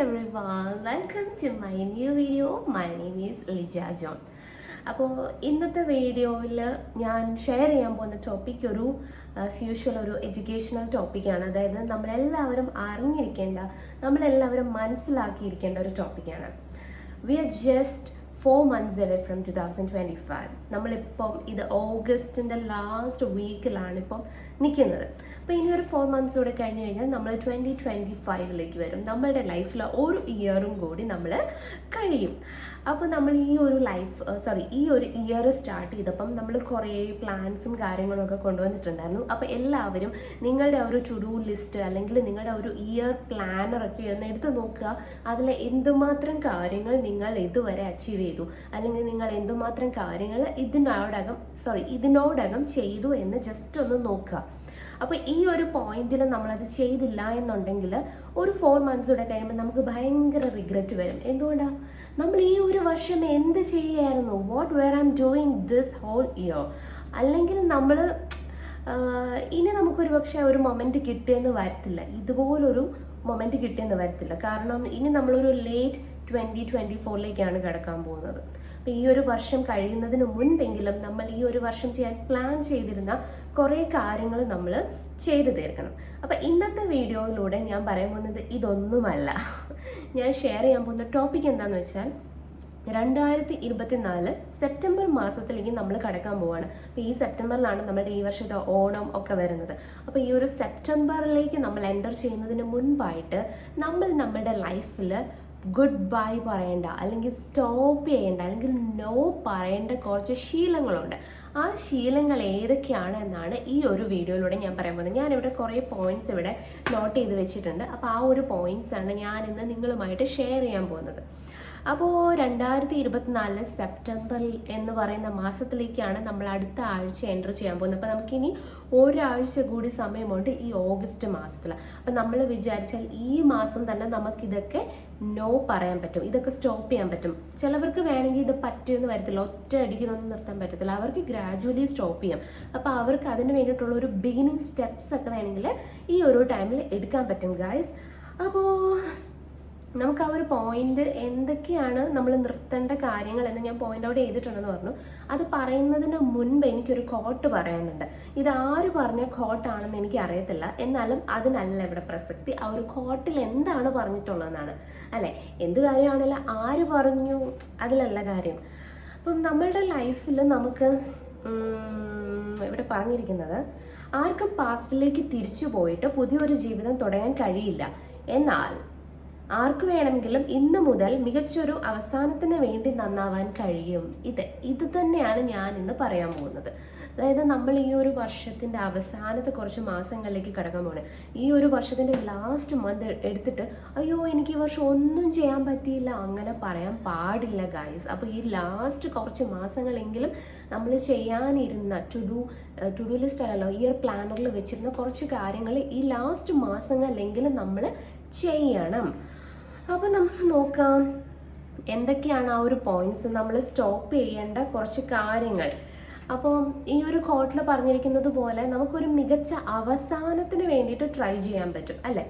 everyone, welcome to my new video. My name is Lija John. അപ്പോൾ ഇന്നത്തെ വീഡിയോയിൽ ഞാൻ ഷെയർ ചെയ്യാൻ പോകുന്ന ടോപ്പിക് ഒരു യൂഷ്വൽ ഒരു എഡ്യൂക്കേഷണൽ ടോപ്പിക്കാണ് അതായത് നമ്മളെല്ലാവരും അറിഞ്ഞിരിക്കേണ്ട നമ്മളെല്ലാവരും മനസ്സിലാക്കിയിരിക്കേണ്ട ഒരു ടോപ്പിക്കാണ് we are just four months away from two thousand twenty five നമ്മളിപ്പം ഇത് ഓഗസ്റ്റിന്റെ ലാസ്റ്റ് വീക്കിലാണ് ഇപ്പം നിൽക്കുന്നത് അപ്പോൾ ഇനി ഒരു ഫോർ മന്ത്സ് കൂടെ കഴിഞ്ഞ് കഴിഞ്ഞാൽ നമ്മൾ ട്വന്റി ട്വന്റി ഫൈവിലേക്ക് വരും. നമ്മളുടെ ലൈഫിൽ ഒരു ഇയറും കൂടി നമ്മൾ കഴിയും. അപ്പോൾ നമ്മൾ ഈ ഒരു ലൈഫ് സോറി ഈ ഒരു ഇയർ സ്റ്റാർട്ട് ചെയ്തപ്പം നമ്മൾ കുറേ പ്ലാൻസും കാര്യങ്ങളും ഒക്കെ കൊണ്ടുവന്നിട്ടുണ്ടായിരുന്നു. അപ്പോൾ എല്ലാവരും നിങ്ങളുടെ ഒരു ടു ഡു ലിസ്റ്റ് അല്ലെങ്കിൽ നിങ്ങളുടെ ഒരു ഇയർ പ്ലാനർ ഒക്കെ ഒന്ന് എടുത്ത് നോക്കുക. അതിൽ എന്തുമാത്രം കാര്യങ്ങൾ നിങ്ങൾ ഇതുവരെ അച്ചീവ് ചെയ്തു. അല്ലെങ്കിൽ നിങ്ങൾ എന്തുമാത്രം കാര്യങ്ങൾ ഇതിനോടകം സോറി ഇതിനോടകം ചെയ്തു എന്ന് ജസ്റ്റ് ഒന്ന് നോക്കുക. അപ്പോൾ ഈ ഒരു പോയിന്റിൽ നമ്മളത് ചെയ്തില്ല എന്നുണ്ടെങ്കിൽ ഒരു ഫോർ മന്ത്സ് കൂടെ കഴിയുമ്പോൾ നമുക്ക് ഭയങ്കര റിഗ്രറ്റ് വരും. എന്തുകൊണ്ടാണ് നമ്മൾ ഈ ഒരു വർഷം എന്ത് ചെയ്യായിരുന്നു? What were am doing this whole year അല്ലെങ്കിൽ നമ്മൾ ഇനി നമുക്കൊരു പക്ഷേ ഒരു മൊമെന്റ് കിട്ടിയെന്ന് വരത്തില്ല. ഇതുപോലൊരു മൊമെന്റ് കിട്ടിയെന്ന് വരത്തില്ല. കാരണം ഇനി നമ്മളൊരു ലേറ്റ് ട്വന്റി ട്വന്റി ഫോറിലേക്കാണ് കിടക്കാൻ പോകുന്നത്. അപ്പോൾ ഈ ഒരു വർഷം കഴിയുന്നതിന് മുൻപെങ്കിലും നമ്മൾ ഈ ഒരു വർഷം ചെയ്യാൻ പ്ലാൻ ചെയ്തിരുന്ന കുറേ കാര്യങ്ങൾ നമ്മൾ ചെയ്തു തീർക്കണം. അപ്പോൾ ഇന്നത്തെ വീഡിയോയിലൂടെ ഞാൻ പറയാൻ പോകുന്നത് ഇതൊന്നുമല്ല. ഞാൻ ഷെയർ ചെയ്യാൻ പോകുന്ന ടോപ്പിക് എന്താണെന്ന് വെച്ചാൽ രണ്ടായിരത്തി ഇരുപത്തിനാല് സെപ്റ്റംബർ മാസത്തിലേക്ക് നമ്മൾ കടക്കാൻ പോവാണ്. അപ്പോൾ ഈ സെപ്റ്റംബറിലാണ് നമ്മുടെ ഈ വർഷത്തെ ഓണം ഒക്കെ വരുന്നത്. അപ്പോൾ ഈ ഒരു സെപ്റ്റംബറിലേക്ക് നമ്മൾ എന്റർ ചെയ്യുന്നതിന് മുൻപായിട്ട് നമ്മൾ നമ്മുടെ ലൈഫിൽ ഗുഡ് ബൈ പറയേണ്ട അല്ലെങ്കിൽ സ്റ്റോപ്പ് ചെയ്യേണ്ട അല്ലെങ്കിൽ നോ പറയേണ്ട കുറച്ച് ശീലങ്ങളുണ്ട്. ആ ശീലങ്ങൾ ഏതൊക്കെയാണ് എന്നാണ് ഈ ഒരു വീഡിയോയിലൂടെ ഞാൻ പറയാൻ പോകുന്നത്. ഞാനിവിടെ കുറേ പോയിന്റ്സ് ഇവിടെ നോട്ട് ചെയ്ത് വെച്ചിട്ടുണ്ട്. അപ്പോൾ ആ ഒരു പോയിന്റ്സ് ആണ് ഞാൻ ഇന്ന് നിങ്ങളുമായിട്ട് ഷെയർ ചെയ്യാൻ പോകുന്നത്. അപ്പോൾ രണ്ടായിരത്തി ഇരുപത്തിനാല് സെപ്റ്റംബർ എന്ന് പറയുന്ന മാസത്തിലേക്കാണ് നമ്മൾ അടുത്ത ആഴ്ച എന്റർ ചെയ്യാൻ പോകുന്നത്. അപ്പോൾ നമുക്കിനി ഒരാഴ്ച കൂടി സമയമുണ്ട് ഈ ഓഗസ്റ്റ് മാസത്തിൽ അപ്പം നമ്മൾ വിചാരിച്ചാൽ ഈ മാസം തന്നെ നമുക്കിതൊക്കെ നോ പറയാൻ പറ്റും. ഇതൊക്കെ സ്റ്റോപ്പ് ചെയ്യാൻ പറ്റും. ചിലവർക്ക് വേണമെങ്കിൽ ഇത് പറ്റുമെന്ന് വരത്തില്ല. ഒറ്റ അടിക്കുന്നൊന്നും നിർത്താൻ പറ്റത്തില്ല. അവർക്ക് ഗ്രാജുവലി സ്റ്റോപ്പ് ചെയ്യാം. അപ്പോൾ അവർക്ക് അതിന് വേണ്ടിയിട്ടുള്ള ഒരു ബിഗിനിങ് സ്റ്റെപ്സ് ഒക്കെ വേണമെങ്കിൽ ഈ ഒരു ടൈമിൽ എടുക്കാൻ പറ്റും ഗായ്സ് അപ്പോൾ നമുക്ക് ആ ഒരു പോയിന്റ് എന്തൊക്കെയാണ് നമ്മൾ നിർത്തേണ്ട കാര്യങ്ങൾ എന്ന് ഞാൻ പോയിന്റ് ഔട്ട് ചെയ്തിട്ടുണ്ടെന്ന് പറഞ്ഞു. അത് പറയുന്നതിന് മുൻപ് എനിക്കൊരു കോട്ട് പറയാനുണ്ട്. ഇത് ആര് പറഞ്ഞ കോട്ടാണെന്ന് എനിക്ക് അറിയത്തില്ല എന്നാലും അതിനല്ല ഇവിടെ പ്രസക്തി. ആ ഒരു കോട്ടിൽ എന്താണ് പറഞ്ഞിട്ടുള്ളതെന്നാണ്. അല്ലെ? എന്ത് കാര്യമാണെങ്കിലും ആര് പറഞ്ഞു? അതിലല്ല കാര്യം. അപ്പം നമ്മളുടെ ലൈഫിൽ നമുക്ക് ഇവിടെ പറഞ്ഞിരിക്കുന്നത് ആർക്കും പാസ്റ്റിലേക്ക് തിരിച്ചു പോയിട്ട് പുതിയൊരു ജീവിതം തുടങ്ങാൻ കഴിയില്ല. എന്നാൽ ആർക്ക് വേണമെങ്കിലും ഇന്ന് മുതൽ മികച്ചൊരു അവസാനത്തിന് വേണ്ടി നന്നാവാൻ കഴിയും. ഇത് ഇത് തന്നെയാണ് ഞാൻ ഇന്ന് പറയാൻ പോകുന്നത്. അതായത് നമ്മൾ ഈ ഒരു വർഷത്തിന്റെ അവസാനത്തെ കുറച്ച് മാസങ്ങളിലേക്ക് കടക്കാൻ പോകണം ഈ ഒരു വർഷത്തിന്റെ ലാസ്റ്റ് മന്ത് എടുത്തിട്ട് അയ്യോ എനിക്ക് ഈ വർഷം ഒന്നും ചെയ്യാൻ പറ്റിയില്ല അങ്ങനെ പറയാൻ പാടില്ല ഗായ്സ് അപ്പോൾ ഈ ലാസ്റ്റ് കുറച്ച് മാസങ്ങളെങ്കിലും നമ്മൾ ചെയ്യാനിരുന്ന to do to do list അല്ലല്ലോ ഇയർ പ്ലാനറിൽ വെച്ചിരുന്ന കുറച്ച് കാര്യങ്ങൾ ഈ ലാസ്റ്റ് മാസങ്ങളിലെങ്കിലും നമ്മൾ ചെയ്യണം. അപ്പോൾ നമുക്ക് നോക്കാം. എന്തൊക്കെയാണ് ആ ഒരു പോയിന്റ്സ് നമ്മൾ സ്റ്റോപ്പ് ചെയ്യേണ്ട കുറച്ച് കാര്യങ്ങൾ. അപ്പോൾ ഈ ഒരു കോട്ടിൽ പറഞ്ഞിരിക്കുന്നത് പോലെ നമുക്കൊരു മികച്ച അവസാനത്തിന് വേണ്ടിയിട്ട് ട്രൈ ചെയ്യാൻ പറ്റും അല്ലേ?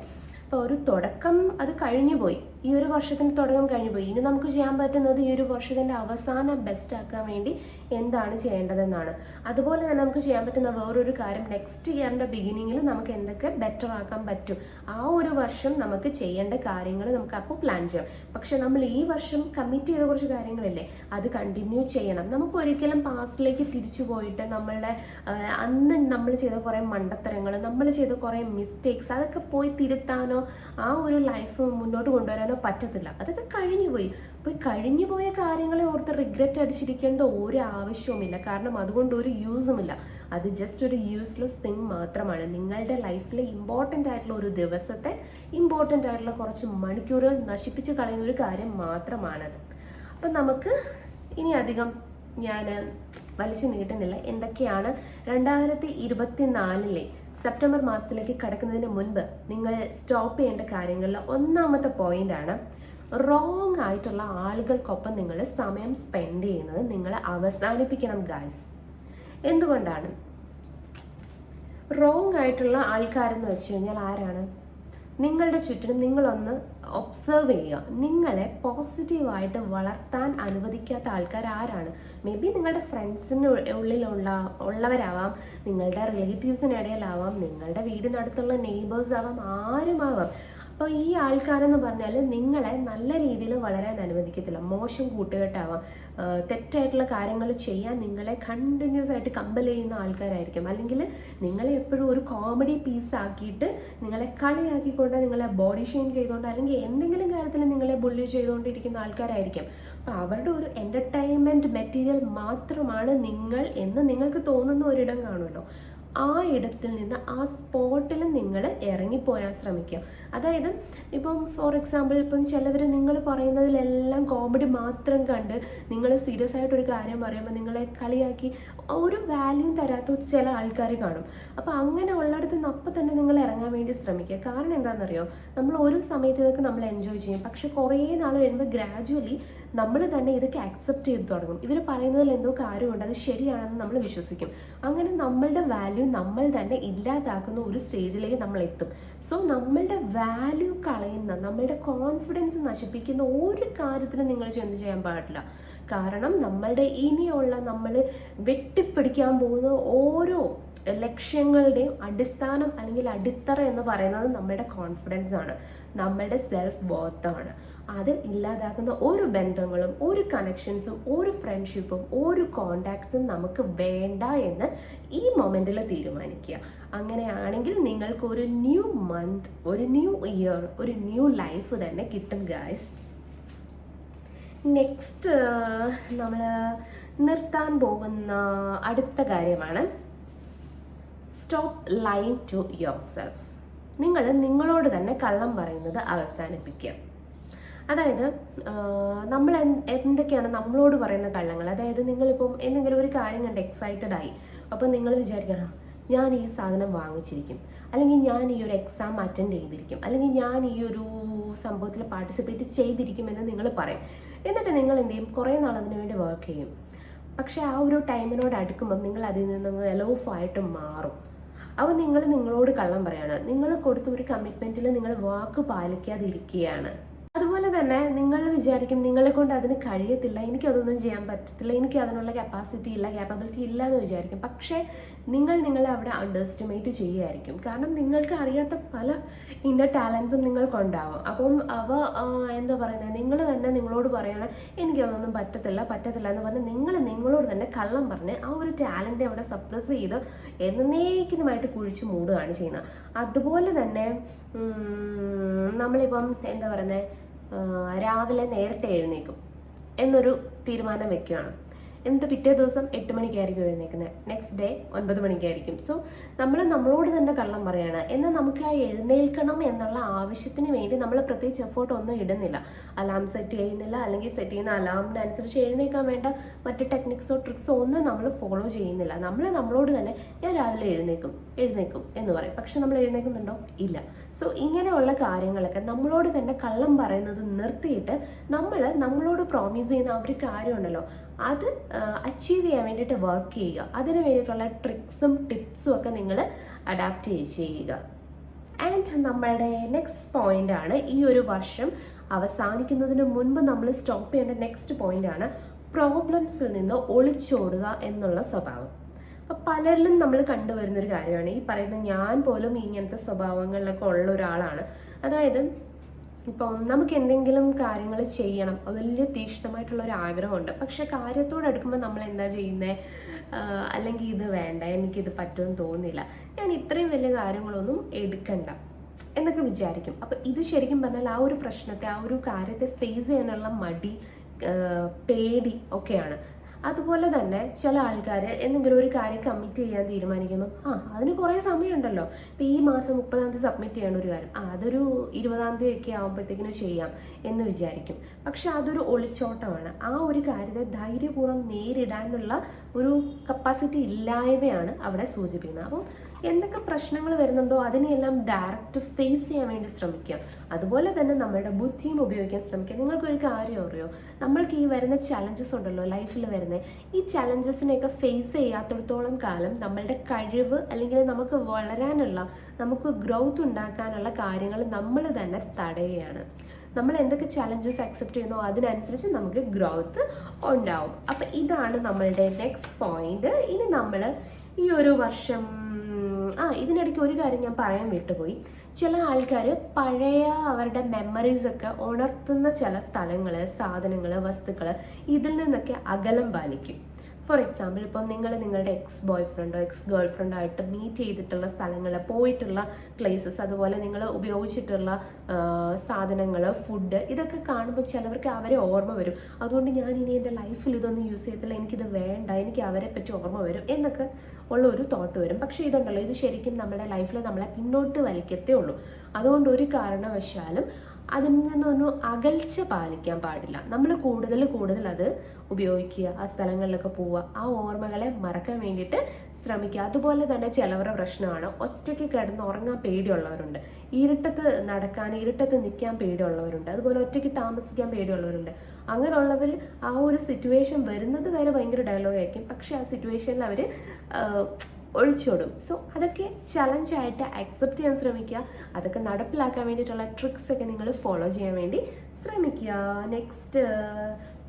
അപ്പോൾ ഒരു തുടക്കം അത് കഴിഞ്ഞു പോയി ഈ ഒരു വർഷത്തിന് തുടക്കം കഴിഞ്ഞു പോയി. ഇനി നമുക്ക് ചെയ്യാൻ പറ്റുന്നത് ഈ ഒരു വർഷത്തിന്റെ അവസാനം ബെസ്റ്റ് ആക്കാൻ വേണ്ടി എന്താണ് ചെയ്യേണ്ടതെന്നാണ്. അതുപോലെ തന്നെ നമുക്ക് ചെയ്യാൻ പറ്റുന്ന വേറൊരു കാര്യം നെക്സ്റ്റ് ഇയറിന്റെ ബിഗിനിങ്ങിൽ നമുക്ക് എന്തൊക്കെ ബെറ്റർ ആക്കാൻ പറ്റും? ആ ഒരു വർഷം നമുക്ക് ചെയ്യേണ്ട കാര്യങ്ങൾ നമുക്ക് അപ്പോൾ പ്ലാൻ ചെയ്യാം. പക്ഷെ നമ്മൾ ഈ വർഷം കമ്മിറ്റ് ചെയ്ത കുറച്ച് കാര്യങ്ങളല്ലേ അത് കണ്ടിന്യൂ ചെയ്യണം. നമുക്ക് ഒരിക്കലും പാസ്റ്റിലേക്ക് തിരിച്ചു പോയിട്ട് നമ്മളുടെ അന്ന് നമ്മൾ ചെയ്ത കുറേ മണ്ടത്തരങ്ങൾ നമ്മൾ ചെയ്ത കുറേ മിസ്റ്റേക്സ് അതൊക്കെ പോയി തിരുത്താനോ ആ ഒരു ലൈഫ് മുന്നോട്ട് കൊണ്ടുവരാനോ പറ്റത്തില്ല. അതൊക്കെ കഴിഞ്ഞു പോയി. അപ്പോൾ കഴിഞ്ഞു പോയ കാര്യങ്ങളെ ഓർത്ത് റിഗ്രറ്റ് അടിച്ചിരിക്കേണ്ട ഒരു ആവശ്യവുമില്ല. കാരണം അതുകൊണ്ട് ഒരു യൂസുമില്ല അത് ജസ്റ്റ് ഒരു യൂസ്ലെസ് തിങ് മാത്രമാണ്. നിങ്ങളുടെ ലൈഫിലെ ഇമ്പോർട്ടന്റ് ആയിട്ടുള്ള ഒരു ദിവസത്തെ ഇമ്പോർട്ടന്റ് ആയിട്ടുള്ള കുറച്ച് മണിക്കൂറുകൾ നശിപ്പിച്ച് കളയുന്ന ഒരു കാര്യം മാത്രമാണത്. അപ്പം നമുക്ക് ഇനി അധികം ഞാൻ വലിച്ചു നീട്ടുന്നില്ല. എന്തൊക്കെയാണ്? രണ്ടായിരത്തി ഇരുപത്തിനാലിലെ സെപ്റ്റംബർ മാസത്തിലേക്ക് കടക്കുന്നതിന് മുൻപ് നിങ്ങൾ സ്റ്റോപ്പ് ചെയ്യേണ്ട കാര്യങ്ങളിൽ ഒന്നാമത്തെ പോയിന്റ് ആണ് റോങ് ആയിട്ടുള്ള ആളുകൾക്കൊപ്പം നിങ്ങൾ സമയം സ്പെൻഡ് ചെയ്യുന്നത് നിങ്ങൾ അവസാനിപ്പിക്കണം ഗായ്സ് എന്തുകൊണ്ടാണ്? റോങ് ആയിട്ടുള്ള ആൾക്കാരെന്ന് വെച്ച് കഴിഞ്ഞാൽ ആരാണ്? നിങ്ങളുടെ ചുറ്റിനും നിങ്ങളൊന്ന് ഒബ്സർവ് ചെയ്യുക. നിങ്ങളെ പോസിറ്റീവായിട്ട് വളർത്താൻ അനുവദിക്കാത്ത ആൾക്കാർ ആരാണ്? മേ ബി നിങ്ങളുടെ ഫ്രണ്ട്സിന് ഉള്ളിലുള്ള ഉള്ളവരാവാം നിങ്ങളുടെ റിലേറ്റീവ്സിനിടയിലാവാം നിങ്ങളുടെ വീടിനടുത്തുള്ള നെയ്ബേഴ്സ് ആവാം ആരുമാവാം. അപ്പോൾ ഈ ആൾക്കാരെന്ന് പറഞ്ഞാൽ നിങ്ങളെ നല്ല രീതിയിൽ വളരാൻ അനുവദിക്കത്തില്ല. മോശം കൂട്ടുകെട്ടാവാം. തെറ്റായിട്ടുള്ള കാര്യങ്ങൾ ചെയ്യാൻ നിങ്ങളെ കണ്ടിന്യൂസ് ആയിട്ട് കമ്പൽ ചെയ്യുന്ന ആൾക്കാരായിരിക്കും. അല്ലെങ്കിൽ നിങ്ങളെ എപ്പോഴും ഒരു കോമഡി പീസ് ആക്കിയിട്ട് നിങ്ങളെ കളിയാക്കിക്കൊണ്ട് നിങ്ങളെ ബോഡി ഷെയിം ചെയ്തുകൊണ്ട് അല്ലെങ്കിൽ എന്തെങ്കിലും കാര്യത്തിൽ നിങ്ങളെ ബുള്ളി ചെയ്തുകൊണ്ടിരിക്കുന്ന ആൾക്കാരായിരിക്കും. അപ്പോൾ അവരുടെ ഒരു എന്റർടൈൻമെന്റ് മെറ്റീരിയൽ മാത്രമാണ് നിങ്ങൾ എന്ന് നിങ്ങൾക്ക് തോന്നുന്ന ഒരിടം കാണുമല്ലോ. ആ ഇടത്തിൽ നിന്ന് ആ സ്പോട്ടിൽ നിങ്ങൾ ഇറങ്ങിപ്പോരാൻ ശ്രമിക്കുക. അതായത് ഇപ്പം ഫോർ എക്സാമ്പിൾ ഇപ്പം ചിലവർ നിങ്ങൾ പറയുന്നതിലെല്ലാം കോമഡി മാത്രം കണ്ട് നിങ്ങൾ സീരിയസ് ആയിട്ട് ഒരു കാര്യം പറയുമ്പോൾ നിങ്ങളെ കളിയാക്കി ഒരു വാല്യൂ തരാത്ത ചില ആൾക്കാർ കാണും. അപ്പോൾ അങ്ങനെ ഉള്ളിടത്ത് നിന്ന് അപ്പം തന്നെ നിങ്ങൾ ഇറങ്ങാൻ വേണ്ടി ശ്രമിക്കുക. കാരണം എന്താണെന്നറിയോ? നമ്മൾ ഒരു സമയത്തേക്ക് നമ്മൾ എൻജോയ് ചെയ്യും. പക്ഷെ കുറേ നാൾ കഴിയുമ്പോൾ ഗ്രാജുവലി നമ്മൾ തന്നെ ഇതൊക്കെ അക്സെപ്റ്റ് ചെയ്ത് തുടങ്ങും. ഇവർ പറയുന്നതിൽ എന്തോ കാര്യമുണ്ട് അത് ശരിയാണെന്ന് നമ്മൾ വിശ്വസിക്കും. അങ്ങനെ നമ്മളുടെ വാല്യൂ നമ്മൾ തന്നെ ഇല്ലാതാക്കുന്ന ഒരു സ്റ്റേജിലേക്ക് നമ്മൾ എത്തും. സോ നമ്മളുടെ വാല്യൂ കളയുന്ന നമ്മളുടെ കോൺഫിഡൻസ് നശിപ്പിക്കുന്ന ഒരു കാര്യത്തിനും നിങ്ങൾ ചെന്ന് ചെയ്യാൻ പാടില്ല. കാരണം നമ്മളുടെ ഇനിയുള്ള നമ്മൾ വെട്ടിപ്പിടിക്കാൻ പോകുന്ന ഓരോ ലക്ഷ്യങ്ങളുടെയും അടിസ്ഥാനം അല്ലെങ്കിൽ അടിത്തറ എന്ന് പറയുന്നത് നമ്മളുടെ കോൺഫിഡൻസ് ആണ്. നമ്മളുടെ സെൽഫ് ബോത്താണ് അത് ഇല്ലാതാക്കുന്ന ഒരു ബന്ധങ്ങളും ഒരു കണക്ഷൻസും ഒരു ഫ്രണ്ട്ഷിപ്പും ഒരു കോണ്ടാക്ട്സും നമുക്ക് വേണ്ട എന്ന് ഈ മൊമെന്റിൽ തീരുമാനിക്കുക. അങ്ങനെയാണെങ്കിൽ നിങ്ങൾക്ക് ഒരു ന്യൂ മന്ത് ഒരു ന്യൂ ഇയർ ഒരു ന്യൂ ലൈഫ് തന്നെ കിട്ടും ഗായ്സ് നെക്സ്റ്റ് നമ്മൾ നിർത്താൻ പോകുന്ന അടുത്ത കാര്യമാണ് stop lying to yourself നിങ്ങൾ നിങ്ങളോട് തന്നെ കള്ളം പറയുന്നത് അവസാനിപ്പിക്കുക. അതായത് നമ്മൾ എന്തൊക്കെയാണ് നമ്മളോട് പറയുന്ന കള്ളങ്ങൾ? അതായത് നിങ്ങളിപ്പം എന്തെങ്കിലും ഒരു കാര്യം കണ്ട് എക്സൈറ്റഡ് ആയി അപ്പം നിങ്ങൾ വിചാരിക്കണം ഞാൻ ഈ സാധനം വാങ്ങിച്ചിരിക്കും. അല്ലെങ്കിൽ ഞാൻ ഈ ഒരു എക്സാം അറ്റൻഡ് ചെയ്തിരിക്കും. അല്ലെങ്കിൽ ഞാൻ ഈ ഒരു സംഭവത്തിൽ പാർട്ടിസിപ്പേറ്റ് ചെയ്തിരിക്കും എന്ന് നിങ്ങൾ പറയും. എന്നിട്ട് നിങ്ങൾ എന്ത് ചെയ്യും? കുറേ നാൾ അതിനു വേണ്ടി വർക്ക് ചെയ്യും. പക്ഷേ ആ ഒരു ടൈമിനോട് അടുക്കുമ്പം നിങ്ങൾ അതിൽ നിന്ന് എലോഫായിട്ട് മാറും. അപ്പോൾ നിങ്ങൾ നിങ്ങളോട് കള്ളം പറയാണ്. നിങ്ങൾ കൊടുത്ത ഒരു കമ്മിറ്റ്മെന്റിൽ നിങ്ങൾ വാക്ക് പാലിക്കാതിരിക്കുകയാണ്. തന്നെ നിങ്ങൾ വിചാരിക്കും നിങ്ങളെ കൊണ്ട് അതിന് കഴിയത്തില്ല എനിക്ക് അതൊന്നും ചെയ്യാൻ പറ്റത്തില്ല എനിക്ക് അതിനുള്ള കപ്പാസിറ്റി ഇല്ല കേപ്പബിലിറ്റി ഇല്ല എന്ന് വിചാരിക്കും. പക്ഷേ നിങ്ങൾ നിങ്ങളെ അവിടെ അണ്ടർ എസ്റ്റിമേറ്റ് ചെയ്യുമായിരിക്കും കാരണം നിങ്ങൾക്ക് അറിയാത്ത പല ഇന്നർ ടാലൻസും നിങ്ങൾക്കുണ്ടാവും അപ്പം അവ എന്താ പറയുന്നത് നിങ്ങൾ തന്നെ നിങ്ങളോട് പറയണം എനിക്കതൊന്നും പറ്റത്തില്ല പറ്റത്തില്ല എന്ന് പറഞ്ഞ് നിങ്ങൾ നിങ്ങളോട് തന്നെ കള്ളം പറഞ്ഞ് ആ ഒരു ടാലന്റ് അവിടെ സപ്രസ് ചെയ്ത് എന്നേക്കുമായിട്ട് കുഴിച്ച് മൂടുകയാണ് ചെയ്യുന്നത്. അതുപോലെ തന്നെ നമ്മളിപ്പം എന്താ പറയുന്നത് രാവിലെ നേരത്തെ എഴുന്നേക്കും. എന്നൊരു തീരുമാനം വെക്കുകയാണ്. എന്നിട്ട് പിറ്റേ ദിവസം എട്ട് മണിക്കായിരിക്കും എഴുന്നേക്കുന്നത് നെക്സ്റ്റ് ഡേ ഒൻപത് മണിക്കായിരിക്കും. സോ നമ്മൾ നമ്മളോട് തന്നെ കള്ളം പറയാണ്. എന്നാൽ നമുക്ക് ആ എഴുന്നേൽക്കണം എന്നുള്ള ആവശ്യത്തിന് വേണ്ടി നമ്മൾ പ്രത്യേകിച്ച് എഫേർട്ട് ഒന്നും ഇടുന്നില്ല. അലാം സെറ്റ് ചെയ്യുന്നില്ല. അല്ലെങ്കിൽ സെറ്റ് ചെയ്യുന്ന അലാമിന് അനുസരിച്ച് എഴുന്നേക്കാൻ വേണ്ട മറ്റ് ടെക്നിക്സോ ട്രിക്സോ ഒന്നും നമ്മൾ ഫോളോ ചെയ്യുന്നില്ല. നമ്മൾ നമ്മളോട് തന്നെ ഞാൻ രാവിലെ എഴുന്നേക്കും എഴുന്നേക്കും എന്ന് പറയും. പക്ഷെ നമ്മൾ എഴുന്നേക്കുന്നുണ്ടോ ഇല്ല. സോ ഇങ്ങനെയുള്ള കാര്യങ്ങളൊക്കെ നമ്മളോട് തന്നെ കള്ളം പറയുന്നത് നിർത്തിയിട്ട് നമ്മൾ നമ്മളോട് പ്രോമിസ് ചെയ്യുന്ന ആ ഒരു കാര്യമുണ്ടല്ലോ അത് അച്ചീവ് ചെയ്യാൻ വേണ്ടിയിട്ട് വർക്ക് ചെയ്യുക. അതിന് വേണ്ടിയിട്ടുള്ള ട്രിക്സും ടിപ്സും ഒക്കെ നിങ്ങൾ അഡാപ്റ്റ് ചെയ്യുക. ആൻഡ് നമ്മളുടെ നെക്സ്റ്റ് പോയിന്റ് ആണ് ഈ ഒരു വർഷം അവസാനിക്കുന്നതിന് മുൻപ് നമ്മൾ സ്റ്റോപ്പ് ചെയ്യേണ്ട നെക്സ്റ്റ് പോയിന്റ് ആണ് പ്രോബ്ലംസിൽ നിന്ന് ഒളിച്ചോടുക എന്നുള്ള സ്വഭാവം. അപ്പം പലരിലും നമ്മൾ കണ്ടുവരുന്ന ഒരു കാര്യമാണ്. ഈ പറയുന്ന ഞാൻ പോലും ഇങ്ങനത്തെ സ്വഭാവങ്ങളിലൊക്കെ ഉള്ള ഒരാളാണ്. അതായത് ഇപ്പം നമുക്ക് എന്തെങ്കിലും കാര്യങ്ങൾ ചെയ്യണം. വലിയ തീക്ഷ്ണമായിട്ടുള്ള ഒരു ആഗ്രഹമുണ്ട് പക്ഷെ കാര്യത്തോട് അടുക്കുമ്പോൾ നമ്മൾ എന്താ ചെയ്യുന്നത് അല്ലെങ്കിൽ ഇത് വേണ്ട എനിക്കിത് പറ്റുമെന്ന് തോന്നുന്നില്ല. ഞാൻ ഇത്രയും വലിയ കാര്യങ്ങളൊന്നും എടുക്കണ്ട എന്നൊക്കെ വിചാരിക്കും. അപ്പം ഇത് ശരിക്കും പറഞ്ഞാൽ ആ ഒരു പ്രശ്നത്തെ ആ ഒരു കാര്യത്തെ ഫേസ് ചെയ്യാനുള്ള മടി പേടി ഒക്കെയാണ്. അതുപോലെ തന്നെ ചില ആൾക്കാർ എന്തെങ്കിലും ഒരു കാര്യം കമ്മിറ്റ് ചെയ്യാൻ തീരുമാനിക്കുന്നു. ആ അതിന് കുറേ സമയമുണ്ടല്ലോ. ഇപ്പം ഈ മാസം മുപ്പതാം തീയതി സബ്മിറ്റ് ചെയ്യേണ്ട ഒരു കാര്യം. ആ അതൊരു ഇരുപതാം തീയതി ഒക്കെ ആകുമ്പോഴത്തേക്കിനും ചെയ്യാം എന്ന് വിചാരിക്കും. പക്ഷെ അതൊരു ഒളിച്ചോട്ടമാണ്. ആ ഒരു കാര്യത്തെ ധൈര്യപൂർവം നേരിടാനുള്ള ഒരു കപ്പാസിറ്റി ഇല്ലായ്മയാണ് അവിടെ സൂചിപ്പിക്കുന്നത്. അപ്പം എന്തൊക്കെ പ്രശ്നങ്ങൾ വരുന്നുണ്ടോ അതിനെയെല്ലാം ഡയറക്റ്റ് ഫേസ് ചെയ്യാൻ വേണ്ടി ശ്രമിക്കുക. അതുപോലെ തന്നെ നമ്മുടെ ബുദ്ധിയും ഉപയോഗിക്കാൻ ശ്രമിക്കുക. നിങ്ങൾക്കൊരു കാര്യം അറിയോ? നമ്മൾക്ക് ഈ വരുന്ന ചലഞ്ചസ് ഉണ്ടല്ലോ ലൈഫിൽ വരുന്ന. ഈ ചലഞ്ചസിനെയൊക്കെ ഫേസ് ചെയ്യാത്തടത്തോളം കാലം നമ്മളുടെ കഴിവ് അല്ലെങ്കിൽ നമുക്ക് വളരാനുള്ള നമുക്ക് ഗ്രോത്ത് ഉണ്ടാക്കാനുള്ള കാര്യങ്ങൾ നമ്മൾ തന്നെ തടയുകയാണ്. നമ്മൾ എന്തൊക്കെ ചലഞ്ചസ് അക്സെപ്റ്റ് ചെയ്യുന്നോ അതിനനുസരിച്ച് നമുക്ക് ഗ്രോത്ത് ഉണ്ടാവും. അപ്പം ഇതാണ് നമ്മളുടെ നെക്സ്റ്റ് പോയിന്റ് ഇനി നമ്മൾ ഈ ഒരു വർഷം ആ ഇതിനിടയ്ക്ക് ഒരു കാര്യം ഞാൻ പറയാൻ വിട്ടുപോയി. ചില ആൾക്കാർ പഴയ അവരുടെ മെമ്മറീസ് ഒക്കെ ഉണർത്തുന്ന ചില സ്ഥലങ്ങൾ സാധനങ്ങൾ വസ്തുക്കൾ ഇതിൽ നിന്നൊക്കെ അകലം പാലിക്കും. ഫോർ എക്സാമ്പിൾ ഇപ്പം നിങ്ങൾ നിങ്ങളുടെ എക്സ് ബോയ് ഫ്രണ്ടോ എക്സ് ഗേൾ ഫ്രണ്ടോ ആയിട്ട് മീറ്റ് ചെയ്തിട്ടുള്ള സ്ഥലങ്ങൾ പോയിട്ടുള്ള പ്ലേസസ് അതുപോലെ നിങ്ങൾ ഉപയോഗിച്ചിട്ടുള്ള സാധനങ്ങൾ ഫുഡ് ഇതൊക്കെ കാണുമ്പോൾ ചിലവർക്ക് അവരെ ഓർമ്മ വരും. അതുകൊണ്ട് ഞാൻ ഇനി എന്റെ ലൈഫിൽ ഇതൊന്നും യൂസ് ചെയ്യത്തില്ല. എനിക്കിത് വേണ്ട. എനിക്ക് അവരെ പറ്റി ഓർമ്മ വരും എന്നൊക്കെ ഉള്ള ഒരു തോട്ട് വരും. പക്ഷേ ഇതുണ്ടല്ലോ ഇത് ശരിക്കും നമ്മുടെ ലൈഫിൽ നമ്മളെ പിന്നോട്ട് വലിക്കത്തേ ഉള്ളൂ. അതുകൊണ്ട് ഒരു കാരണവശാലും അതിൽ നിന്നൊന്നും അകൽച്ച പാലിക്കാൻ പാടില്ല. നമ്മൾ കൂടുതൽ കൂടുതൽ അത് ഉപയോഗിക്കുക ആ സ്ഥലങ്ങളിലൊക്കെ പോവുക. ആ ഓർമ്മകളെ മറക്കാൻ വേണ്ടിയിട്ട് ശ്രമിക്കുക. അതുപോലെ തന്നെ ചിലവരുടെ പ്രശ്നമാണ്. ഒറ്റയ്ക്ക് കിടന്ന് ഉറങ്ങാൻ പേടിയുള്ളവരുണ്ട്. ഇരുട്ടത്ത് നടക്കാൻ ഇരുട്ടത്ത് നിൽക്കാൻ പേടിയുള്ളവരുണ്ട്. അതുപോലെ ഒറ്റയ്ക്ക് താമസിക്കാൻ പേടിയുള്ളവരുണ്ട്. അങ്ങനെയുള്ളവർ ആ ഒരു സിറ്റുവേഷൻ വരുന്നത് വരെ ഭയങ്കര ഡയലോഗ് ആയിരിക്കും. പക്ഷേ ആ സിറ്റുവേഷനിൽ അവർ ഒഴിച്ചോടും സോ അതൊക്കെ ചലഞ്ചായിട്ട് അക്സെപ്റ്റ് ചെയ്യാൻ ശ്രമിക്കുക. അതൊക്കെ നടപ്പിലാക്കാൻ വേണ്ടിയിട്ടുള്ള ട്രിക്സ് ഒക്കെ നിങ്ങൾ ഫോളോ ചെയ്യാൻ വേണ്ടി ശ്രമിക്കുക. നെക്സ്റ്റ്